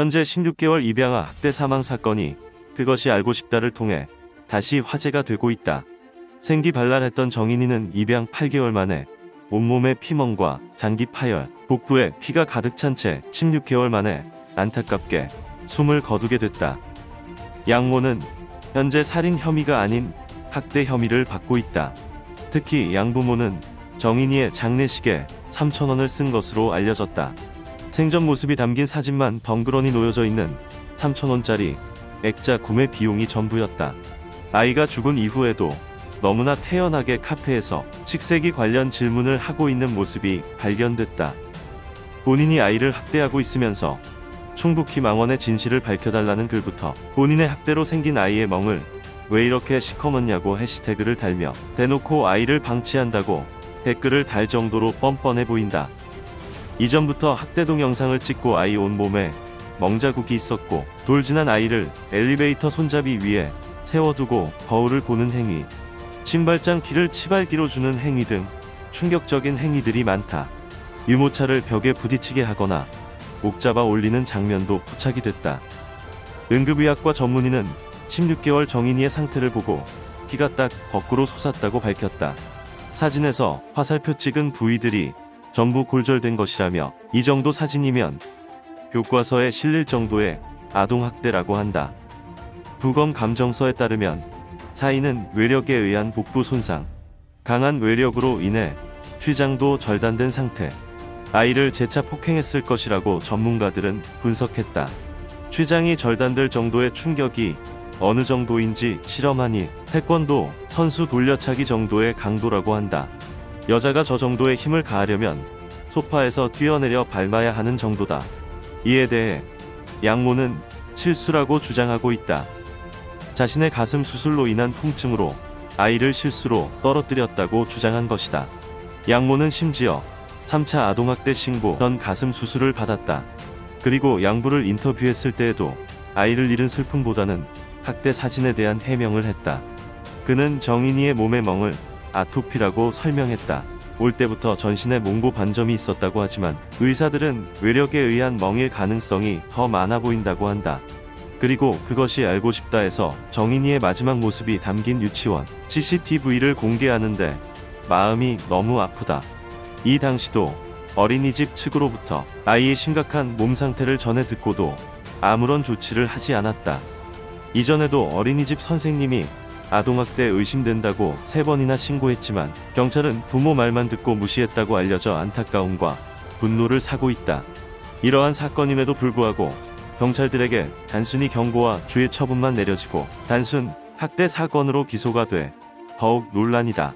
현재 16개월 입양아 학대 사망 사건이 그것이 알고 싶다를 통해 다시 화제가 되고 있다. 생기발랄했던 정인이는 입양 8개월 만에 온몸에 피멍과 장기 파열, 복부에 피가 가득 찬 채 16개월 만에 안타깝게 숨을 거두게 됐다. 양모는 현재 살인 혐의가 아닌 학대 혐의를 받고 있다. 특히 양부모는 정인이의 장례식에 3천원을 쓴 것으로 알려졌다. 생전 모습이 담긴 사진만 덩그러니 놓여져 있는 3천원짜리 액자 구매 비용이 전부였다. 아이가 죽은 이후에도 너무나 태연하게 카페에서 식세기 관련 질문을 하고 있는 모습이 발견됐다. 본인이 아이를 학대하고 있으면서 충북희 망원의 진실을 밝혀달라는 글부터 본인의 학대로 생긴 아이의 멍을 왜 이렇게 시커멓냐고 해시태그를 달며 대놓고 아이를 방치한다고 댓글을 달 정도로 뻔뻔해 보인다. 이전부터 학대 동영상을 찍고 아이 온몸에 멍자국이 있었고 돌진한 아이를 엘리베이터 손잡이 위에 세워두고 거울을 보는 행위, 신발장 길을 치발기로 주는 행위 등 충격적인 행위들이 많다. 유모차를 벽에 부딪히게 하거나 목 잡아 올리는 장면도 포착이 됐다. 응급의학과 전문의는 16개월 정인이의 상태를 보고 피가 딱 거꾸로 솟았다고 밝혔다. 사진에서 화살표 찍은 부위들이 전부 골절된 것이라며 이 정도 사진이면 교과서에 실릴 정도의 아동학대라고 한다. 부검 감정서에 따르면 사인은 외력에 의한 복부 손상, 강한 외력으로 인해 휘장도 절단된 상태, 아이를 재차 폭행했을 것이라고 전문가들은 분석했다. 휘장이 절단될 정도의 충격이 어느 정도인지 실험하니 태권도 선수 돌려차기 정도의 강도라고 한다. 여자가 저 정도의 힘을 가하려면 소파에서 뛰어내려 밟아야 하는 정도다. 이에 대해 양모는 실수라고 주장하고 있다. 자신의 가슴 수술로 인한 통증으로 아이를 실수로 떨어뜨렸다고 주장한 것이다. 양모는 심지어 3차 아동학대 신고 전 가슴 수술을 받았다. 그리고 양부를 인터뷰했을 때에도 아이를 잃은 슬픔보다는 학대 사진에 대한 해명을 했다. 그는 정인이의 몸의 멍을 아토피라고 설명했다. 올 때부터 전신에 몽고 반점이 있었다고 하지만 의사들은 외력에 의한 멍일 가능성이 더 많아 보인다고 한다. 그리고 그것이 알고 싶다에서 정인이의 마지막 모습이 담긴 유치원 CCTV를 공개하는데 마음이 너무 아프다. 이 당시도 어린이집 측으로부터 아이의 심각한 몸 상태를 전해 듣고도 아무런 조치를 하지 않았다. 이전에도 어린이집 선생님이 아동학대 의심된다고 세 번이나 신고했지만 경찰은 부모 말만 듣고 무시했다고 알려져 안타까움과 분노를 사고 있다. 이러한 사건임에도 불구하고 경찰들에게 단순히 경고와 주의 처분만 내려지고 단순 학대 사건으로 기소가 돼 더욱 논란이다.